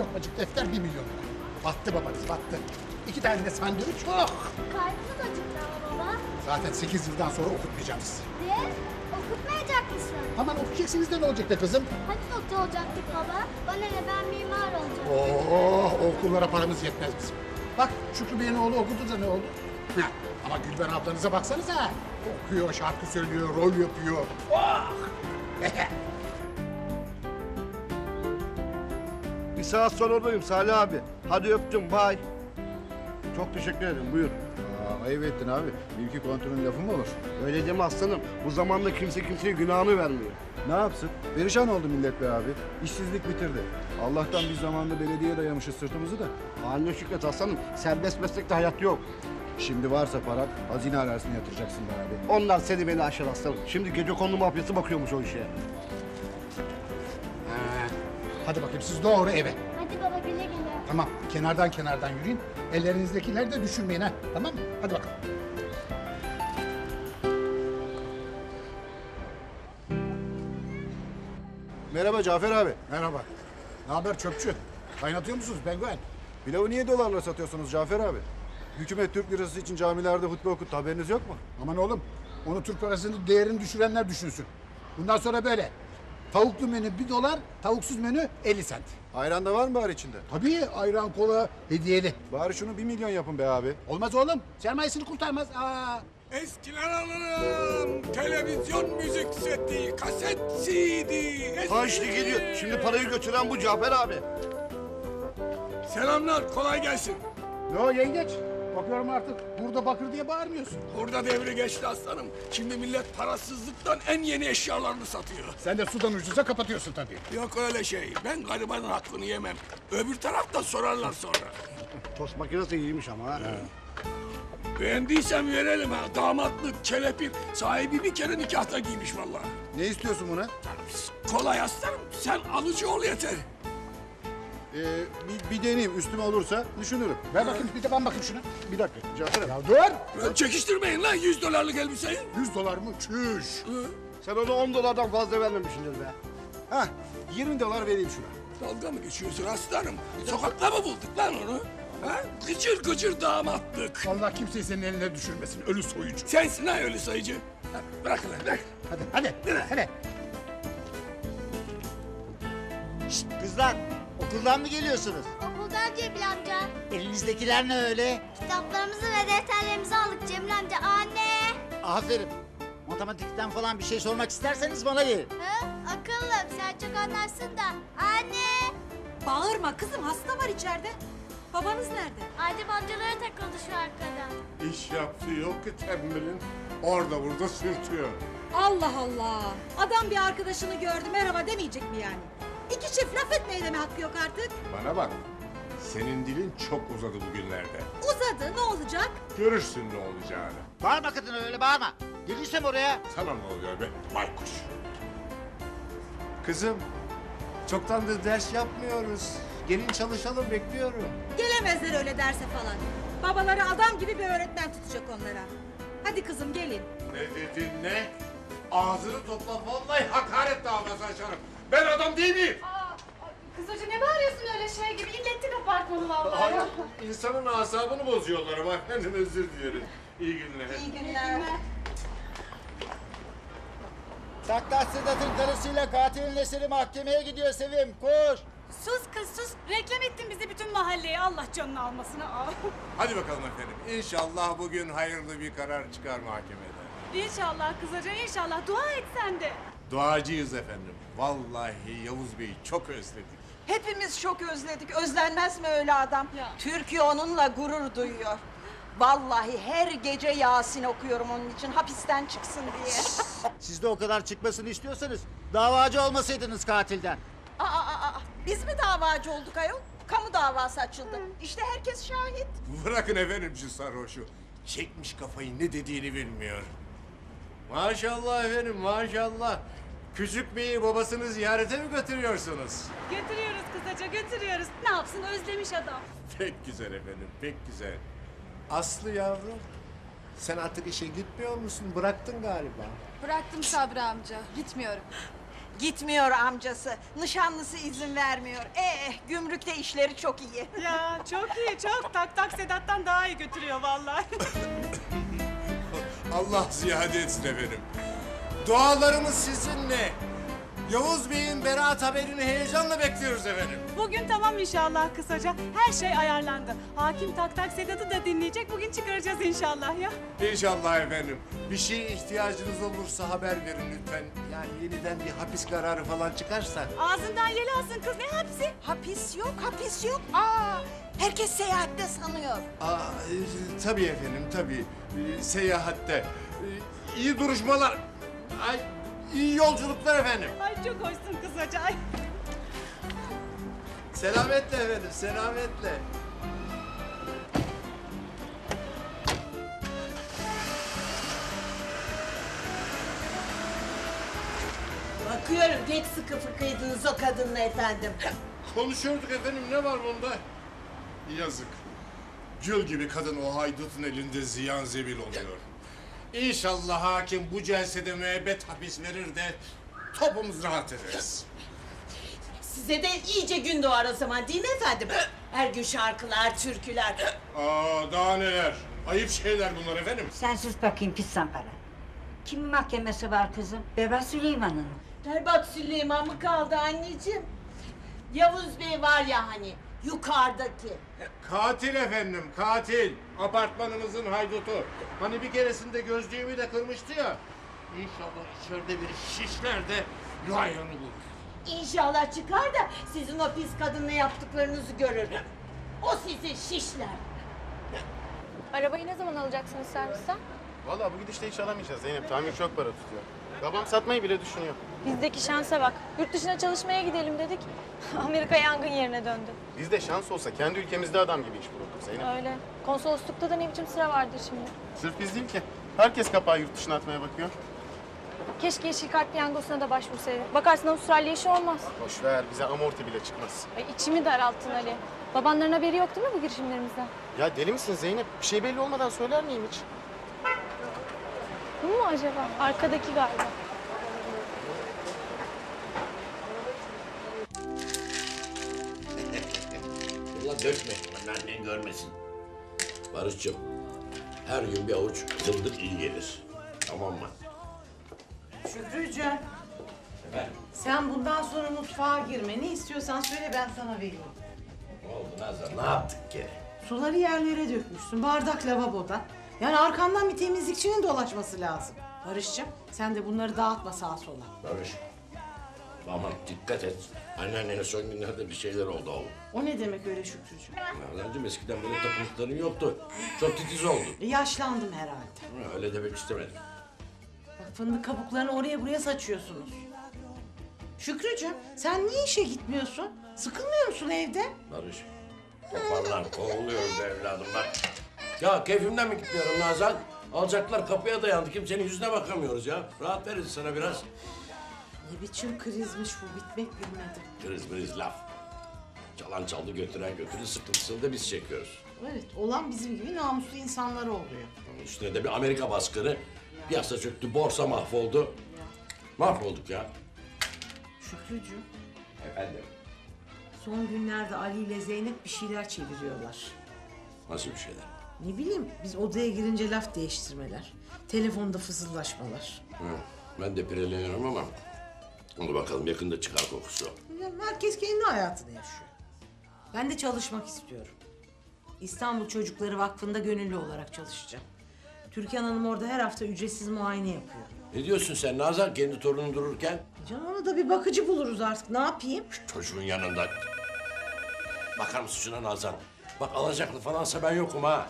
Lokmacık defter bir milyon lira. Battı babanız battı. İki tane de sandviç oh. Karnımız acıktı ama baba. Zaten sekiz yıldan sonra okutmayacağım sizi. Ne? Okutmayacak mısın? Aman okuyacaksınız da ne olacak be kızım? Hani doktor olacaktık baba? Bana ne ben mimar olacağım. Oh o okullara paramız yetmez bizim. Bak Şükrü Bey'in oğlu okudu da ne oldu? Heh, Ama Gülben ablanıza baksanıza. Okuyor, şarkı söylüyor, rol yapıyor. Oh! saat sonra oradayım Salih abi. Hadi öptüm bay. Çok teşekkür ederim buyur. Aa, ayıp ettin abi. Mülki kontrolün lafı mı olur? Öyle deme aslanım. Bu zamanda kimse kimseye günahını vermiyor. Ne yapsın? Perişan oldu millet be abi. İşsizlik bitirdi. Allah'tan biz zamanında belediyeye dayamışız sırtımızı da. Haline şükret aslanım. Serbest meslekte hayat yok. Şimdi varsa paran hazine arasına yatıracaksın be abi. Onlar seni beni aşar aslanım. Şimdi gece kondu mafyası bakıyormuş o işe. Ha, Hadi bakayım siz doğru eve. Hadi baba güle güle. Tamam kenardan kenardan yürüyün. Ellerinizdekileri de düşürmeyin ha. Tamam mı? Hadi bakalım. Merhaba Cafer abi. Merhaba. Ne haber çöpçü? Kaynatıyor musunuz penguen? Pilavı niye dolarla satıyorsunuz Cafer abi? Hükümet Türk lirası için camilerde hutbe okuttu. Haberiniz yok mu? Aman oğlum onu Türk parasının değerini düşürenler düşünsün. Bundan sonra böyle. Tavuklu menü 1 dolar, tavuksuz menü 50 sent. Ayran da var mı bari içinde? Tabii ayran kola hediyeli. Bari şunu bir milyon yapın be abi. Olmaz oğlum. Sermayesini kurtarmaz. Aa. Eskiler alırım. Televizyon müzik seti, kaset CD. Ha işte geliyor. Şimdi parayı götüren bu Cafer abi. Selamlar, kolay gelsin. Ne o yengeç? Bakıyorum artık burada bakır diye bağırmıyorsun. Burada devri geçti aslanım. Şimdi millet parasızlıktan en yeni eşyalarını satıyor. Sen de sudan ucuza kapatıyorsun tabii. Yok öyle şey. Ben garibanın hakkını yemem. Öbür tarafta sorarlar sonra. Tost makinesi iyiymiş ama ha. Beğendiysen verelim ha. Damatlık, kelepir. Sahibi bir kere nikahta giymiş vallahi. Ne istiyorsun buna? Kolay aslanım. Sen alıcı ol yeter. Ee, bir, bir deneyeyim. Üstüme olursa düşünürüm. Ver bakayım bir de ben bakayım şuna. Bir dakika Cafer abi. Ya dur. Lan Çekiştirmeyin lan 100 dolarlık elbiseyi. 100 dolar mı? Çüş. Sen ona 10 dolardan fazla vermemişsindir be. Hah 20 dolar vereyim şuna. Dalga mı geçiyorsun aslanım? Sokakta mı bulduk lan onu? Ha? Gıcır gıcır damatlık. Allah kimseyi senin eline düşürmesin. Ölü soyucu. Sensin ha öyle sayıcı. Ha, bırak lan bırak. Hadi hadi. Hadi. Kızlar, okuldan mı geliyorsunuz? Okuldan Cemil amca. Elinizdekiler ne öyle? Kitaplarımızı ve defterlerimizi aldık Cemil amca. Anne. Aferin. Matematikten falan bir şey sormak isterseniz bana gelin. Hı? Akıllım sen çok anlarsın da. Anne. Bağırma kızım hasta var içeride. Babanız nerede? Adem amcalara takıldı şu arkada. İş yaptığı yok ki tembelin. Orada burada sürtüyor. Allah Allah. Adam bir arkadaşını gördü merhaba demeyecek mi yani? İki çift laf etmeye de mi hakkı yok artık? Bana bak. Senin dilin çok uzadı bugünlerde. Uzadı ne olacak? Görürsün ne olacağını. Bağırma kadın öyle bağırma. Gelirsem oraya. Sana ne oluyor be baykuş? Kızım, çoktandır ders yapmıyoruz. Gelin çalışalım, bekliyorum. Gelemezler öyle derse falan. Babaları adam gibi bir öğretmen tutacak onlara. Hadi kızım gelin. Ne dedin ne? Ağzını topla vallahi hakaret davası açarım. Ben adam değil miyim? Kız hoca ne bağırıyorsun öyle şey gibi? İllettin apartmanı vallahi. Hayır, insanın asabını bozuyorlar ama efendim özür dilerim. İyi günler. İyi günler. Saklat Sedat'ın karısıyla katilin eseri mahkemeye gidiyor Sevim. Koş. Sus kız sus. Reklam ettin bizi bütün mahalleye. Allah canını almasına. Aa. Hadi bakalım efendim. İnşallah bugün hayırlı bir karar çıkar mahkemede. İnşallah kız hoca inşallah. Dua et sen de. Duacıyız efendim. Vallahi Yavuz Bey'i çok özledik. Hepimiz çok özledik. Özlenmez mi öyle adam? Ya. Türkiye onunla gurur duyuyor. Vallahi her gece Yasin okuyorum onun için hapisten çıksın diye. Siz de o kadar çıkmasını istiyorsanız davacı olmasaydınız katilden. Aa, aa, aa, biz mi davacı olduk ayol? Kamu davası açıldı. İşte herkes şahit. Bırakın efendim şu sarhoşu. Çekmiş kafayı ne dediğini bilmiyor. Maşallah efendim maşallah. Küçük beyi babasını ziyarete mi götürüyorsunuz? Götürüyoruz kız hoca götürüyoruz. Ne yapsın özlemiş adam. Pek güzel efendim pek güzel. Aslı yavrum. Sen artık işe gitmiyor musun? Bıraktın galiba. Bıraktım Sabri amca. Gitmiyorum. Gitmiyor amcası. Nişanlısı izin vermiyor. Eh gümrükte işleri çok iyi. Ya çok iyi çok. Tak tak Sedat'tan daha iyi götürüyor vallahi. Allah ziyade etsin efendim. Dualarımız sizinle. Yavuz Bey'in beraat haberini heyecanla bekliyoruz efendim. Bugün tamam inşallah kısaca. Her şey ayarlandı. Hakim tak tak Sedat'ı da dinleyecek. Bugün çıkaracağız inşallah ya. İnşallah efendim. Bir şeye ihtiyacınız olursa haber verin lütfen. Yani yeniden bir hapis kararı falan çıkarsa. Ağzından yel alsın kız ne hapsi? Hapis yok, hapis yok. Aa, herkes seyahatte sanıyor. Aa, e, tabii efendim tabii. E, seyahatte. E, iyi duruşmalar. Ay, iyi yolculuklar efendim. Ay çok hoşsun kısaca. Ay. Selametle efendim, selametle. Bakıyorum pek sıkı fıkıydınız o kadınla efendim. Konuşuyorduk efendim, ne var bunda? Yazık. Gül gibi kadın o haydutun elinde ziyan zebil oluyor. İnşallah hakim bu celsede müebbet hapis verir de topumuz rahat ederiz. Size de iyice gün doğar o zaman değil mi efendim? Her gün şarkılar, türküler. Aa, daha neler? Ayıp şeyler bunlar efendim. Sen sus bakayım pis zampara. Kimin mahkemesi var kızım? Beba Süleyman'ın. Berbat Süleyman mı kaldı anneciğim? Yavuz Bey var ya hani yukarıdaki. Katil efendim, katil. Apartmanımızın haydutu. Hani bir keresinde gözlüğümü de kırmıştı ya. İnşallah içeride bir şişler de layığını bulur. İnşallah çıkar da sizin o pis kadınla yaptıklarınızı görür. O sizi şişler. Arabayı ne zaman alacaksınız servisten? Vallahi bu gidişte hiç alamayacağız Zeynep. Tamir çok para tutuyor. Babam satmayı bile düşünüyor. Bizdeki şansa bak. Yurt dışına çalışmaya gidelim dedik. Amerika yangın yerine döndü. Bizde şans olsa kendi ülkemizde adam gibi iş bulurduk Zeynep. Öyle. Konsoloslukta da ne biçim sıra vardır şimdi. Sırf biz değil ki. Herkes kapağı yurt dışına atmaya bakıyor. Keşke yeşil kart piyangosuna da başvursaydık. Bakarsın Avustralya işi olmaz. Boş ver bize amorti bile çıkmaz. Ay içimi daralttın Ali. Babanların haberi yok değil mi bu girişimlerimizden? Ya deli misin Zeynep? Bir şey belli olmadan söyler miyim hiç? Bu mu acaba? Arkadaki galiba. Ulan dökme. Annen görmesin. Barış'cığım. Her gün bir avuç zındık iyi gelir. Tamam mı? Şükrücüğüm Efendim? sen bundan sonra mutfağa girme. Ne istiyorsan söyle ben sana vereyim. Ne oldu Nazan? Ne yaptık ki? Suları yerlere dökmüşsün. Bardak lavaboda. Yani arkandan bir temizlikçinin dolaşması lazım. Barış'cığım sen de bunları dağıtma sağa sola. Barış. Aman dikkat et. Anneannene son günlerde bir şeyler oldu oğlum. O ne demek öyle Şükrücüğüm? Nazancığım eskiden böyle takıntıların yoktu. Çok titiz oldun. E, Yaşlandım herhalde. Ha, Öyle demek istemedim. Bak fındık kabuklarını oraya buraya saçıyorsunuz. Şükrücüğüm sen niye işe gitmiyorsun? Sıkılmıyor musun evde? Barış. Toparlan kovuluyoruz evladım bak. Ya keyfimden mi gitmiyorum Nazan? Alacaklar kapıya dayandı. Kimsenin yüzüne bakamıyoruz ya. Rahat verin sana biraz. Ne biçim krizmiş bu bitmek bilmedi. Kriz miriz laf. Çalan çaldı götüren götürdü sıkıntısını da biz çekiyoruz. Evet olan bizim gibi namuslu insanlar oluyor. Üstüne de bir Amerika baskını. Piyasa çöktü, borsa mahvoldu. Mahvolduk ya. Şükrücüğüm Efendim? son günlerde Ali ile Zeynep bir şeyler çeviriyorlar. Nasıl bir şeyler? Ne bileyim biz odaya girince laf değiştirmeler. Telefonda fısıldaşmalar. Hı, ben de pireleniyorum ama... Onu bakalım yakında çıkar kokusu. Ya herkes kendi hayatını yaşıyor. Ben de çalışmak istiyorum. İstanbul Çocukları Vakfı'nda gönüllü olarak çalışacağım. Türkan Hanım orada her hafta ücretsiz muayene yapıyor. Ne diyorsun sen Nazan kendi torunun dururken? Canım ona da bir bakıcı buluruz artık. Ne yapayım? Çocuğun yanında. Bakar mısın şuna Nazan? Bak alacaklı falansa ben yokum ha.